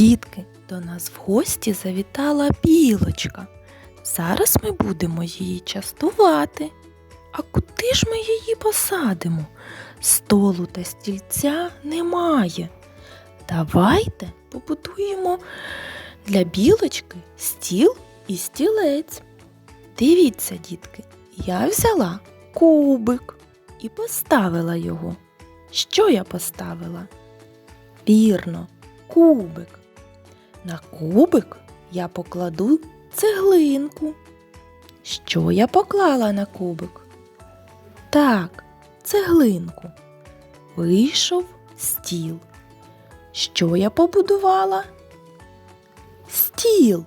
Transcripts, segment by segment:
Дітки, до нас в гості завітала білочка. Зараз ми будемо її частувати. А куди ж ми її посадимо? Столу та стільця немає. Давайте побудуємо для білочки стіл і стілець. Дивіться, дітки, я взяла кубик і поставила його. Що я поставила? Вірно, кубик. На кубик я покладу цеглинку. Що я поклала на кубик? Так, цеглинку. Вийшов стіл. Що я побудувала? Стіл.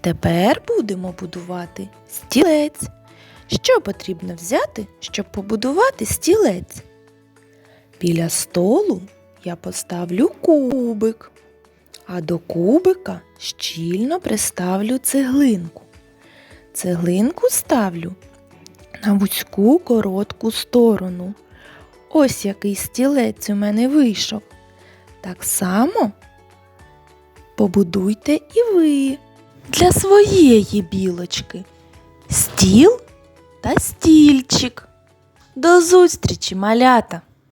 Тепер будемо будувати стілець. Що потрібно взяти, щоб побудувати стілець? Біля столу я поставлю кубик, а до кубика щільно приставлю цеглинку. Цеглинку ставлю на вузьку коротку сторону. Ось який стілець у мене вийшов. Так само побудуйте і ви для своєї білочки стіл та стільчик. До зустрічі, малята!